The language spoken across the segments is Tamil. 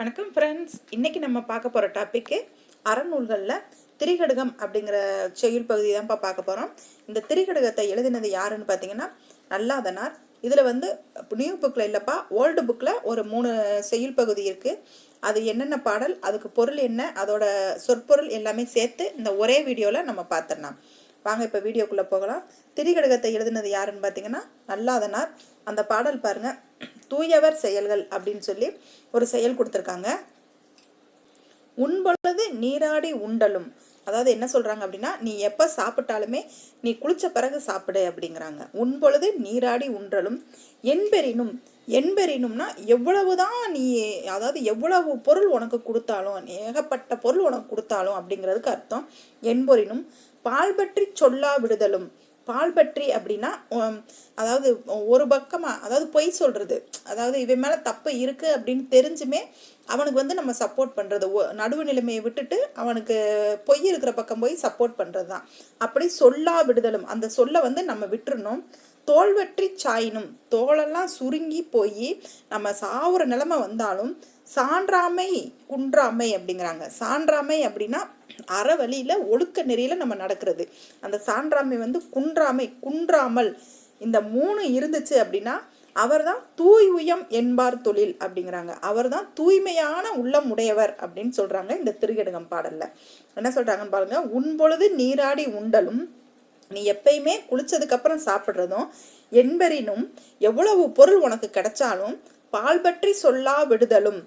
வணக்கம் ஃப்ரெண்ட்ஸ் இன்றைக்கி நம்ம பார்க்க போகிற டாப்பிக்கு அறநூல்களில் திரிகடுகம் அப்படிங்கிற செய்யுள் பகுதி தான்ப்பா பார்க்க போகிறோம் இந்த திரிகடுகத்தை எழுதினது யாருன்னு பார்த்தீங்கன்னா நல்லாதனார். இதில் வந்து நியூ புக்கில் இல்லைப்பா ஓல்டு புக்கில் ஒரு மூணு செய்யுள் பகுதி இருக்குது அது என்னென்ன பாடல் அதுக்கு பொருள் என்ன அதோட சொற்பொருள் எல்லாமே சேர்த்து இந்த ஒரே வீடியோவில் நம்ம பார்த்துடலாம். வாங்க இப்போ வீடியோக்குள்ளே போகலாம். திரிகடுகத்தை எழுதினது யாருன்னு பார்த்தீங்கன்னா நல்லாதனார். அந்த பாடல் பாருங்கள் தூயவர் செயல்கள் அப்படின்னு சொல்லி ஒரு செயல் கொடுத்துருக்காங்க. உண்பொழுது நீராடி உண்டலும். அதாவது என்ன சொல்றாங்க அப்படின்னா நீ எப்ப சாப்பிட்டாலுமே நீ குளிச்ச பிறகு சாப்பிடு அப்படிங்கிறாங்க. உண்பொழுது நீராடி உன்றலும் என்பெரினும் என்பெரினும்னா எவ்வளவுதான் நீ அதாவது எவ்வளவு பொருள் உனக்கு கொடுத்தாலும் ஏகப்பட்ட பொருள் உனக்கு கொடுத்தாலும் அப்படிங்கிறதுக்கு அர்த்தம். என்பொரினும் பால் பற்றி சொல்லா விடுதலும். பால் பற்றி அப்படின்னா அதாவது ஒரு பக்கமாக அதாவது பொய் சொல்கிறது அதாவது இவன் மேலே தப்பு இருக்குது அப்படின்னு தெரிஞ்சுமே அவனுக்கு வந்து நம்ம சப்போர்ட் பண்ணுறது ஒ- நடுவு நிலைமையை விட்டுட்டு அவனுக்கு பொய் இருக்கிற பக்கம் போய் சப்போர்ட் பண்ணுறது தான் அப்படி சொல்லா விடுதலும் அந்த சொல்ல வந்து நம்ம விட்டுறணும். தோல்வற்றி சாயினும் தோலெல்லாம் சுருங்கி போய் நம்ம சாவுற நிலைமை வந்தாலும் சான்றாமை குன்றாமை அப்படிங்கிறாங்க. சான்றாமை அப்படின்னா அறவழியில ஒழுக்க நெறியில் நம்ம நடக்கிறது. அந்த சான்றாமை வந்து குன்றாமை குன்றாமல். இந்த மூணு இருந்துச்சு அப்படின்னா அவர்தான் தூய் உயம் என்பார் தொழில் அப்படிங்கிறாங்க. அவர்தான் தூய்மையான உள்ளம் உடையவர் அப்படின்னு சொல்கிறாங்க இந்த திருகடுகம் பாடலில். என்ன சொல்கிறாங்கன்னு பாருங்கள் உன்பொழுது நீராடி உண்டலும் நீ எப்பயுமே குளித்ததுக்கப்புறம் சாப்பிட்றதும் என்பரினும் எவ்வளவு பொருள் உனக்கு கிடைச்சாலும் பால் பற்றி சொல்லா விடுதலும்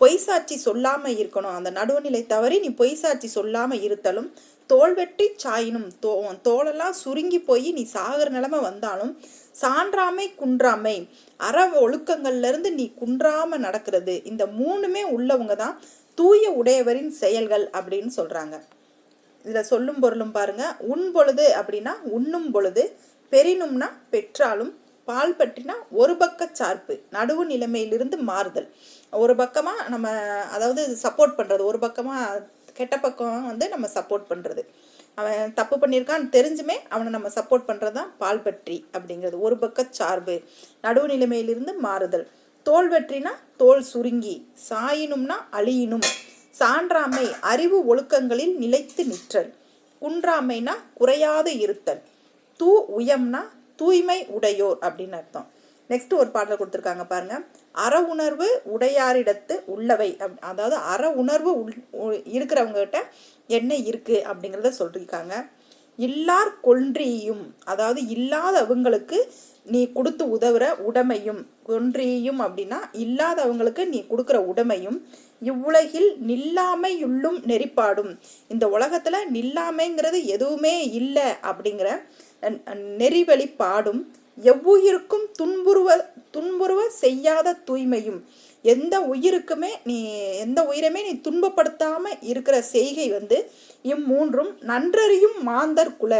பொய் சாட்சி சொல்லாம இருக்கணும். அந்த நடுவுநிலை தவறி நீ பொய் சாட்சி சொல்லாம இருத்தலும். தோல் வெட்டி சாயினும். தோ தோலெல்லாம் சுருங்கி போய் நீ சாகிற நிலைமை வந்தாலும் சான்றாமை குன்றாமை. அற ஒழுக்கங்கள்லேருந்து நீ குன்றாம நடக்கிறது. இந்த மூணுமே உள்ளவங்க தான் தூய உடையவரின் செயல்கள் அப்படின்னு சொல்றாங்க. இதில் சொல்லும் பொருளும் பாருங்க. உண் பொழுது அப்படின்னா உண்ணும் பொழுது பெரினும்னா பெற்றாலும் பால் பற்றினா ஒரு பக்க சார்பு நடுவு நிலைமையிலிருந்து மாறுதல். ஒரு பக்கமாக நம்ம அதாவது சப்போர்ட் பண்ணுறது ஒரு பக்கமாக கெட்ட பக்கம் வந்து நம்ம சப்போர்ட் பண்ணுறது அவன் தப்பு பண்ணியிருக்கான்னு தெரிஞ்சுமே அவனை நம்ம சப்போர்ட் பண்ணுறது தான் பால் பற்றி அப்படிங்கிறது. ஒரு பக்க சார்பு நடுவு நிலைமையிலிருந்து மாறுதல். தோல் வெற்றினா தோல் சுருங்கி சாயினும்னா அழியினும். சான்றாமை அறிவு ஒழுக்கங்களில் நிலைத்து நிற்றல். குன்றாமைனா குறையாது இருத்தல். தூ உயம்னா தூய்மை உடையோர் அப்படின்னு அர்த்தம். நெக்ஸ்ட் ஒரு பாடல் கொடுத்துருக்காங்க பாருங்க. அற உணர்வு உடையாரிடத்து உள்ளவை. அப்- அதாவது அற உணர்வு உள் உ- இருக்கிறவங்க என்ன இருக்கு அப்படிங்கிறத சொல்லியிருக்காங்க இல்லார் கொன்றியும் அதாவது இல்லாதவங்களுக்கு நீ கொடுத்து உதவுற உடைமையும். கொன்றியும் அப்படின்னா இல்லாதவங்களுக்கு நீ கொடுக்குற உடைமையும். இவ்வுலகில் நில்லாமையுள்ளும் நெறிப்பாடும். இந்த உலகத்துல நில்லாமைங்கிறது எதுவுமே இல்லை அப்படிங்கிற நெறிவழி பாடும் எவ்வுயிருக்கும் துன்புறுவ துன்புறுவ செய்யாத தூய்மையும் எந்த உயிருக்குமே நீ எந்த உயிரையுமே நீ துன்பப்படுத்தாம இருக்கிற செய்கை வந்து இம்மூன்றும் நன்றறியும் மாந்தர் குல.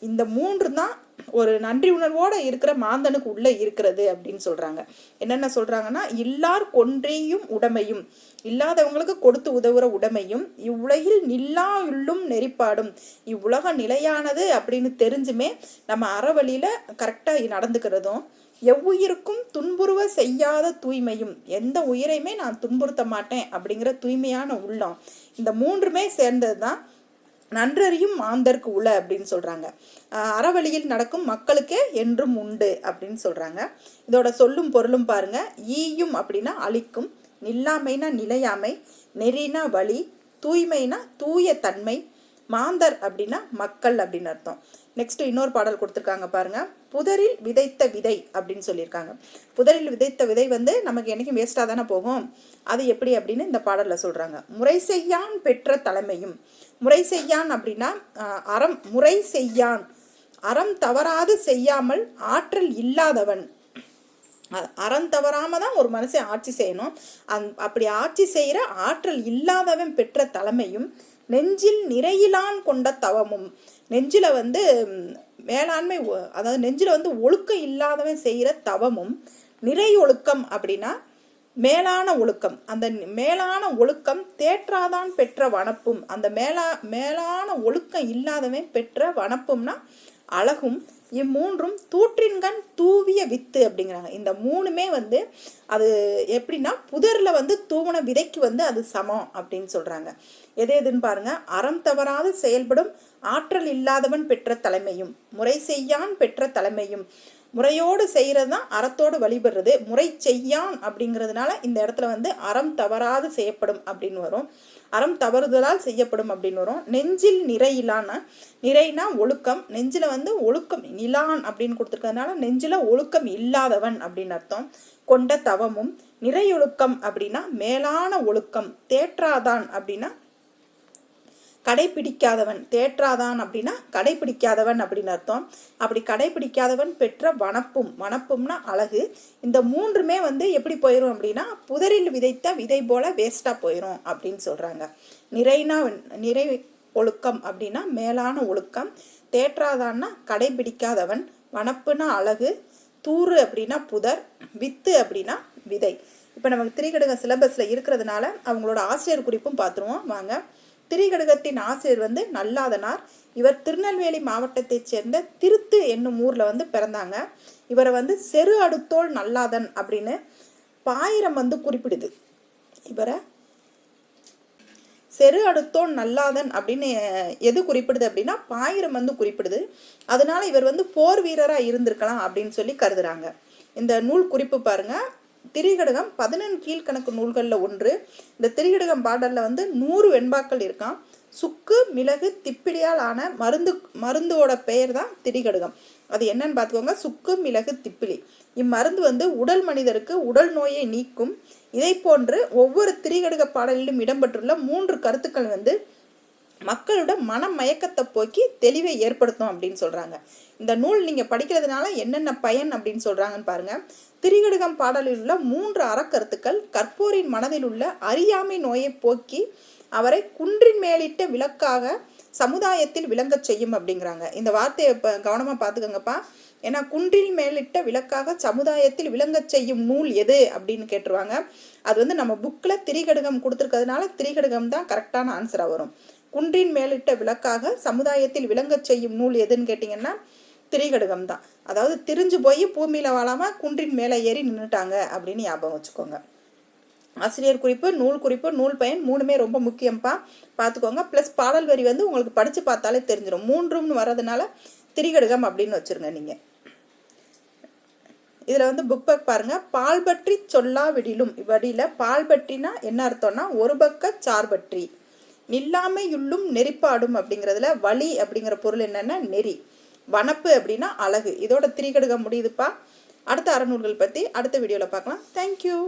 இந்த மூன்று தான் ஒரு நன்றி உணர்வோட இருக்கிற மாந்தனுக்கு உள்ள இருக்கிறது அப்படின்னு சொல்றாங்க. என்னென்ன சொல்றாங்கன்னா இல்லார் கொன்றேயும் உடைமையும் இல்லாதவங்களுக்கு கொடுத்து உதவுற உடைமையும் இவ்வுலகில் நில்லா உள்ளும் நெறிப்பாடும் இவ்வுலக நிலையானது அப்படின்னு தெரிஞ்சுமே நம்ம அறவழியில கரெக்டா நடந்துக்கிறதும் எவ்வுயிருக்கும் துன்புறுவ செய்யாத தூய்மையும் எந்த உயிரையுமே நான் துன்புறுத்த மாட்டேன் அப்படிங்கிற தூய்மையான உள்ளம் இந்த மூன்றுமே சேர்ந்தது தான் நன்றறியும் மாந்தர்க்கு உள அப்படின்னு சொல்றாங்க. அறவழியில் நடக்கும் மக்களுக்கே என்றும் உண்டு அப்படின்னு சொல்றாங்க. இதோட சொல்லும் பொருளும் பாருங்க. ஈயும் அப்படின்னா அழிக்கும் நில்லாமைனா நிலையாமை நெறினா வழி தூய்மைனா தூய தன்மை மாந்தர் அப்படின்னா மக்கள் அப்படின்னு அர்த்தம். நெக்ஸ்ட் இன்னொரு பாடல் கொடுத்துருக்காங்க பாருங்க. புதரில் விதைத்த விதை அப்படின்னு சொல்லியிருக்காங்க. புதரில் விதைத்த விதை வந்து நமக்கு என்னைக்கும் வேஸ்டாக தானே போகும். அது எப்படி அப்படின்னு இந்த பாடலில் சொல்கிறாங்க முறை செய்யான் பெற்ற தலைமையும். முறை செய்யான் அப்படின்னா அறம் முறை செய்யான். அறம் தவறாது செய்யாமல் ஆற்றல் இல்லாதவன். அ- அறம் தவறாமல் தான் ஒரு மனுஷன் ஆட்சி செய்யணும். அந் அப்படி ஆட்சி செய்கிற ஆற்றல் இல்லாதவன் பெற்ற தலைமையும் நெஞ்சில் நிறையிலான் கொண்ட தவமும். நெஞ்சில் வந்து மேலாண்மை அதாவது நெஞ்சில் வந்து ஒழுக்கம் இல்லாதவன் செய்கிற தவமும் நிறை ஒழுக்கம் அப்படின்னா மேலான ஒழுக்கம். அந்த மேலான ஒழுக்கம் தேற்றாதான் பெற்ற வனப்பும் அந்த மேலா மேலான ஒழுக்கம் இல்லாதவன் பெற்ற வனப்பும்னா அழகும் இம்மூன்றும் தூற்றின்கண் தூவிய வித்து அப்படிங்கிறாங்க. இந்த மூணுமே வந்து அது எப்படின்னா புதரில் வந்து தூவன விதைக்கு வந்து அது சமம் அப்படின்னு சொல்கிறாங்க எது எதுன்னு பாருங்க. அறம் தவறாது செயல்படும் ஆற்றல் இல்லாதவன் பெற்ற தலைமையும் முறை செய்யான் பெற்ற தலைமையும். முறையோடு செய்கிறது தான் அறத்தோடு வழிபடுறது. முறை செய்யான் அப்படிங்கிறதுனால இந்த இடத்துல வந்து அறம் தவறாது செய்யப்படும் அப்படின்னு வரும். அறம் தவறுதலால் செய்யப்படும் அப்படின்னு வரும். நெஞ்சில் நிறையிலான நிறைனா ஒழுக்கம். நெஞ்சில் வந்து ஒழுக்கம் இலான் அப்படின்னு கொடுத்துருக்கறதுனால நெஞ்சில் ஒழுக்கம் இல்லாதவன் அப்படின்னு அர்த்தம். கொண்ட தவமும் நிறையொழுக்கம் அப்படின்னா மேலான ஒழுக்கம் தேற்றாதான் அப்படின்னா கடைபிடிக்காதவன் தேற்றாதான் அப்படின்னா கடைபிடிக்காதவன் அப்படின்னு அர்த்தம். அப்படி கடைபிடிக்காதவன் பெற்ற வனப்பும் வனப்பும்னா அழகு. இந்த மூன்றுமே வந்து எப்படி போயிடும் அப்படின்னா புதரில் விதைத்த விதை போல வேஸ்ட்டாக போயிடும் அப்படின்னு சொல்கிறாங்க நிறைனா நிறை ஒழுக்கம் அப்படின்னா மேலான ஒழுக்கம். தேற்றாதான்னா கடைபிடிக்காதவன் வனப்புனா அழகு. தூறு அப்படின்னா புதர். வித்து அப்படின்னா விதை. இப்போ நமக்கு திரிகடுக சிலபஸில் இருக்கிறதுனால அவங்களோட ஆசிரியர் குறிப்பும் பார்த்துருவோம். வாங்க. திரிகடுகத்தின் ஆசிரியர் வந்து நல்லாதனார். இவர் திருநெல்வேலி மாவட்டத்தைச் சேர்ந்த திருத்து என்னும் ஊரில் வந்து பிறந்தாங்க. இவரை வந்து செரு அடுத்தோள் நல்லாதன் அப்படின்னு பாயிரம் வந்து குறிப்பிடுது. இவரை செரு அடுத்தோன் நல்லாதன் அப்படின்னு எது குறிப்பிடுது அப்படின்னா பாயிரம் வந்து குறிப்பிடுது. அதனால இவர் வந்து போர் வீரராக இருந்திருக்கலாம் அப்படின்னு சொல்லி கருதுறாங்க. இந்த நூல் குறிப்பு பாருங்க. திரிகடகம் பதினெண் கீழ்கணக்கு நூல்களில் ஒன்று. இந்த திரிகடகம் பாடலில் வந்து நூறு வெண்பாக்கள் இருக்கான் சுக்கு மிளகு திப்பிலியால் ஆன மருந்து மருந்தோட பெயர் தான் திரிகடுகம். அது என்னன்னு பார்த்துக்கோங்க. சுக்கு மிளகு திப்பிலி. இம்மருந்து வந்து உடல் மனிதருக்கு உடல் நோயை நீக்கும். இதை போன்று ஒவ்வொரு திரிகடுக பாடலிலும் இடம்பெற்றுள்ள மூன்று கருத்துக்கள் வந்து மக்களோட மன மயக்கத்தை போக்கி தெளிவை ஏற்படுத்தும் அப்படின்னு சொல்கிறாங்க இந்த நூல் நீங்கள் படிக்கிறதுனால என்னென்ன பயன் அப்படின்னு சொல்கிறாங்கன்னு பாருங்கள் திரிகடுகம் பாடலில் உள்ள மூன்று அறக்கருத்துக்கள் கற்போரின் மனதில் உள்ள அறியாமை நோயை போக்கி அவரை குன்றின் மேலிட்ட விளக்காக சமுதாயத்தில் விளங்கச் செய்யும் அப்படிங்கிறாங்க. இந்த வார்த்தையை இப்போ கவனமாக பார்த்துக்கோங்கப்பா. ஏன்னா குன்றில் மேலிட்ட விளக்காக சமுதாயத்தில் விளங்கச் செய்யும் நூல் எது அப்படின்னு கேட்டுருவாங்க. அது வந்து நம்ம புக்கில் திரிகடுகம் கொடுத்துருக்கிறதுனால திரிகடுகம் தான் கரெக்டான ஆன்சராக வரும். குன்றின் மேலிட்ட விளக்காக சமுதாயத்தில் விளங்கச் செய்யும் நூல் எதுன்னு கேட்டிங்கன்னா திரிகடுகம் தான் அதாவது திரிஞ்சு போய் பூமியில் வாழாமல் குன்றின் மேலே ஏறி நின்றுட்டாங்க அப்படின்னு ஞாபகம் வச்சுக்கோங்க. ஆசிரியர் குறிப்பு நூல் குறிப்பு நூல் பயன் மூணுமே ரொம்ப முக்கியம்ப்பா பார்த்துக்கோங்க ப்ளஸ் பாடல் வரி வந்து உங்களுக்கு படித்து பார்த்தாலே தெரிஞ்சிடும் மூன்றும்னு வர்றதுனால திரிகடுகம் அப்படின்னு வச்சுருங்க நீங்கள் இதில் வந்து புக் பேக் பாருங்கள் பால் பற்றி சொல்லாவிடிலும். வடியில் பால் பற்றினா என்ன அர்த்தம்னா ஒரு பக்க சார்பற்றி நில்லாமையுள்ளும் நெறிப்பாடும் அப்படிங்கிறதுல வழி அப்படிங்கிற பொருள் என்னென்னா நெறி. வனப்பு அப்படின்னா அழகு. இதோட திரிகடுகம் முடியுதுப்பா. அடுத்த அறநூல்கள் பற்றி அடுத்த வீடியோவில் பார்க்கலாம். தேங்க்யூ